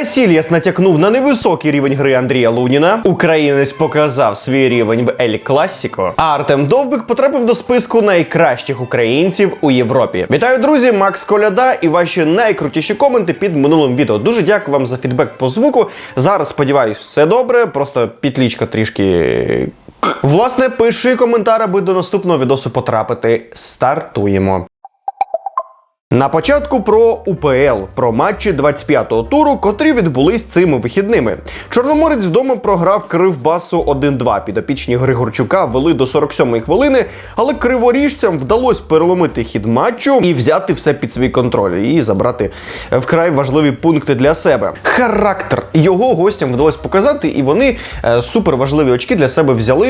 Касільяс натякнув на невисокий рівень гри Андрія Луніна. Українець показав свій рівень в Ель Класіко. А Артем Довбик потрапив до списку найкращих українців у Європі. Вітаю, друзі! Макс Коляда і ваші найкрутіші коменти під минулим відео. Дуже дякую вам за фідбек по звуку. Зараз сподіваюсь, все добре. Просто підлічка трішки. Власне, пиши коментар, аби до наступного відосу потрапити. Стартуємо. На початку про УПЛ, про матчі 25-го туру, котрі відбулись цими вихідними. Чорноморець вдома програв Кривбасу 1-2. Підопічні Григорчука вели до 47-ї хвилини, але криворіжцям вдалося переломити хід матчу і взяти все під свій контроль і забрати вкрай важливі пункти для себе. Характер його гостям вдалося показати, і вони е, супер важливі очки для себе взяли,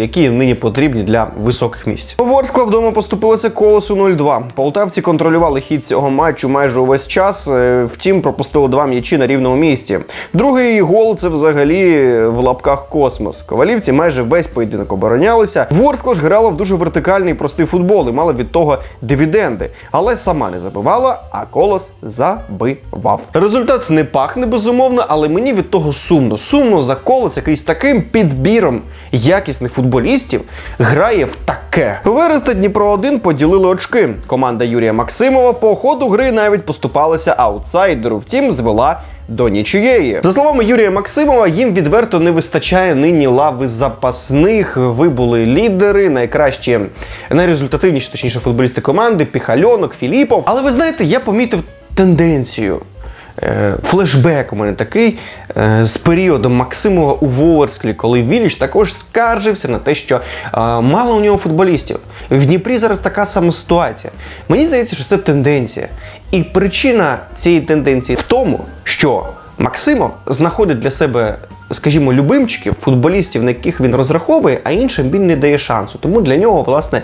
які нині потрібні для високих місць. Ворскла вдома поступилася колосу 0-2. Полтавці контролювали хід цього матчу майже увесь час. е, Втім, пропустили два м'ячі на рівному місці. Другий гол це взагалі в лапках космос. Ковалівці майже весь поєдинок оборонялися. Ворскла ж грала в дуже вертикальний і простий футбол і мала від того дивіденди, але сама не забивала, а колос забивав. Результат не пахне безумовно, але мені від того сумно. Сумно за колос, який з таким підбіром якісних футболістів грає в таке. Вереста Дніпро 1 поділили очки. Команда Юрія Максимова по ходу гри навіть поступалася аутсайдеру, втім звела. До нічиєї. За словами Юрія Максимова, їм відверто не вистачає нині лави запасних. Ви були лідери, найкращі, найрезультативніші, точніше, футболісти команди, Піхальонок, Філіпов. Але ви знаєте, я помітив тенденцію. Е, Флешбек у мене такий е, з періодом Максимова у Ворсклі, коли Віліч також скаржився на те, що е, мало у нього футболістів. В Дніпрі зараз така сама ситуація. Мені здається, що це тенденція. І причина цієї тенденції в тому, що Максимов знаходить для себе, скажімо, любимчиків, футболістів, на яких він розраховує, а іншим він не дає шансу. Тому для нього, власне,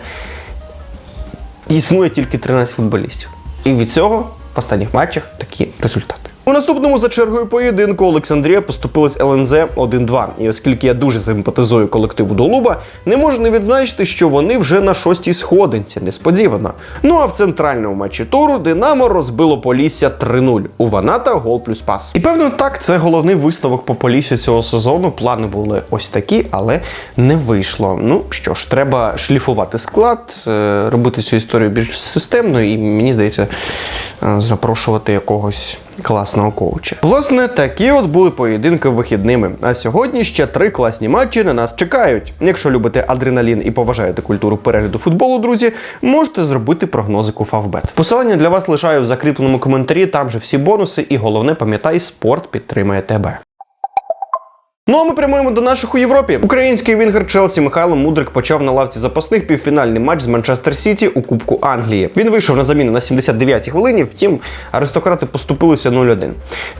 існує тільки 13 футболістів. І від цього останніх матчах такий результати. У наступному за чергою поєдинку Олександрія поступилась ЛНЗ 1-2. І оскільки я дуже симпатизую колективу Долуба, не можу не відзначити, що вони вже на шостій сходинці, несподівано. Ну а в центральному матчі туру Динамо розбило Полісся 3-0. У Ваната гол плюс пас. І певно, так, це головний виставок по Поліссю цього сезону. Плани були ось такі, але не вийшло. Ну що ж, треба шліфувати склад, е, робити цю історію більш системною, і мені здається, е, запрошувати якогось класного коуча. Власне, такі от були поєдинки вихідними. А сьогодні ще три класні матчі на нас чекають. Якщо любите адреналін і поважаєте культуру перегляду футболу, друзі, можете зробити прогнозику Фавбет. Посилання для вас лишаю в закріпленому коментарі. Там же всі бонуси, і головне, пам'ятай, спорт підтримує тебе. Ну а ми прямуємо до наших у Європі. Український вінгер Челсі Михайло Мудрик почав на лавці запасних півфінальний матч з Манчестер Сіті у Кубку Англії. Він вийшов на заміну на 79-й хвилині, втім, аристократи поступилися 0-1.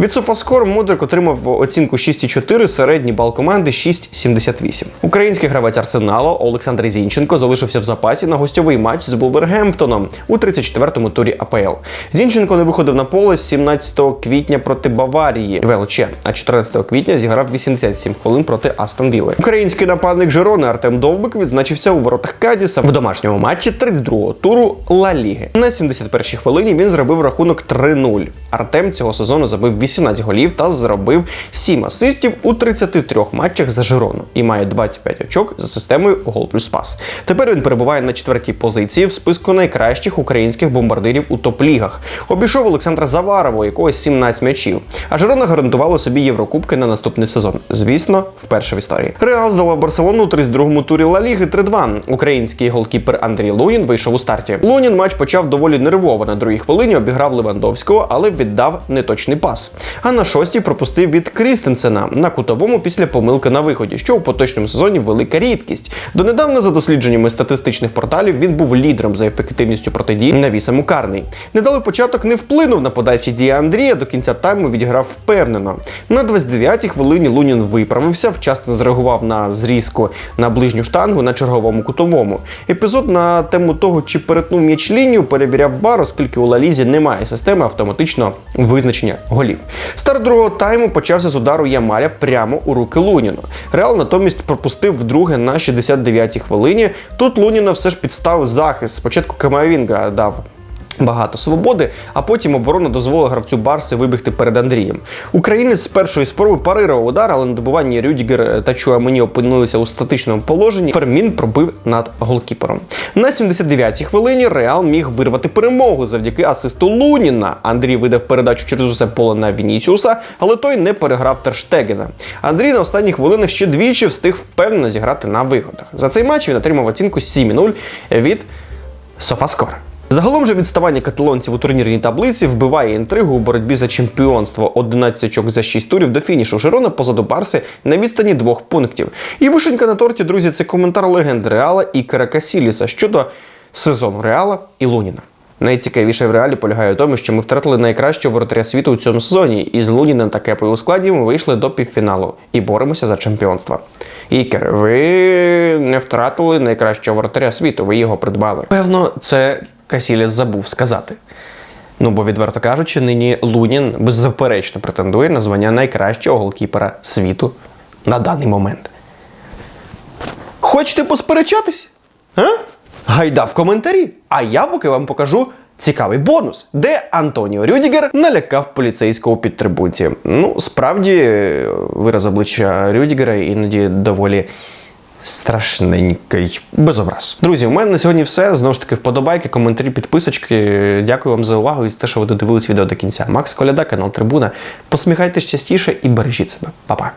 Від Софаскор Мудрик отримав оцінку 6,4, середній бал команди 6,78. Український гравець Арсеналу Олександр Зінченко залишився в запасі на гостьовий матч з Вулвергемптоном у 34-му турі АПЛ. Зінченко не виходив на поле з 17 квітня проти Баварії ВЛЧ, а 14 квітня зіграв 87 хвилин проти Астон Вілли. Український нападник Жерони Артем Довбик відзначився у воротах Кадіса в домашньому матчі 32-го туру Ла Ліги. На 71-й хвилині він зробив рахунок 3-0. Артем цього сезону забив 18 голів та зробив 7 асистів у 33 матчах за Жерону і має 25 очок за системою гол плюс пас. Тепер він перебуває на четвертій позиції в списку найкращих українських бомбардирів у топ-лігах. Обійшов Олександра Заварова, якого 17 м'ячів. А Жерона гарантувала собі Єврокубки на наступний сезон. Звісно, вперше в історії. Реал здолав Барселону у 32-му турі Ла Ліги 3-2. Український голкіпер Андрій Лунін вийшов у старті. Лунін матч почав доволі нервово. На другій хвилині обіграв Левандовського, але віддав неточний пас. А на шостій пропустив від Крістенсена на кутовому після помилки на виході, що у поточному сезоні велика рідкість. Донедавна, за дослідженнями статистичних порталів, він був лідером за ефективністю протидії навісом у карний. Недалий початок не вплинув на подачі дії Андрія. До кінця тайму відіграв впевнено. На 29-й хвилині Лунін виправився, вчасно зреагував на зрізку на ближню штангу на черговому кутовому. Епізод на тему того, чи перетнув м'яч лінію, перевіряв бар, оскільки у Лалізі немає системи автоматичного визначення голів. Старт другого тайму почався з удару Ямаля прямо у руки Луніну. Реал натомість пропустив вдруге на 69-й хвилині. Тут Луніна все ж підставив захист. Спочатку Камавінга дав Багато свободи, а потім оборона дозволила гравцю Барси вибігти перед Андрієм. Українець з першої спроби парирував удар, але на добуванні Рюдігер та Чуамені опинилися у статичному положенні. Фермін пробив над голкіпером. На 79-й хвилині Реал міг вирвати перемогу завдяки асисту Луніна. Андрій видав передачу через усе поле на Вінісіуса, але той не переграв Терштегена. Андрій на останніх хвилинах ще двічі встиг впевнено зіграти на виходах. За цей матч він отримав оцінку 7,0 від Софаскор. Загалом же відставання каталонців у турнірній таблиці вбиває інтригу у боротьбі за чемпіонство 11 очок за 6 турів до фінішу Жирона позаду Барси на відстані двох пунктів. І вишенька на торті, друзі, це коментар легенди Реала Ікара Касіліса щодо сезону Реала і Луніна. Найцікавіше в реалі полягає в тому, що ми втратили найкращого воротаря світу у цьому сезоні, і з Луніна та Кепою у складі ми вийшли до півфіналу і боремося за чемпіонство. Ікер, ви не втратили найкращого воротаря світу, ви його придбали. Певно, це Касіліс забув сказати. Ну, бо, відверто кажучи, нині Лунін беззаперечно претендує на звання найкращого голкіпера світу на даний момент. Хочете посперечатись? А? Гайда в коментарі. А я поки вам покажу цікавий бонус, де Антоніо Рюдігер налякав поліцейського під трибунці. Ну, справді, вираз обличчя Рюдігера іноді доволі. Страшненький без образ. Друзі, у мене на сьогодні все. Знову ж таки, вподобайки, коментарі, підписочки. Дякую вам за увагу і за те, що ви додивились відео до кінця. Макс Коляда, канал Трибуна. Посміхайтесь частіше і бережіть себе. Па-па.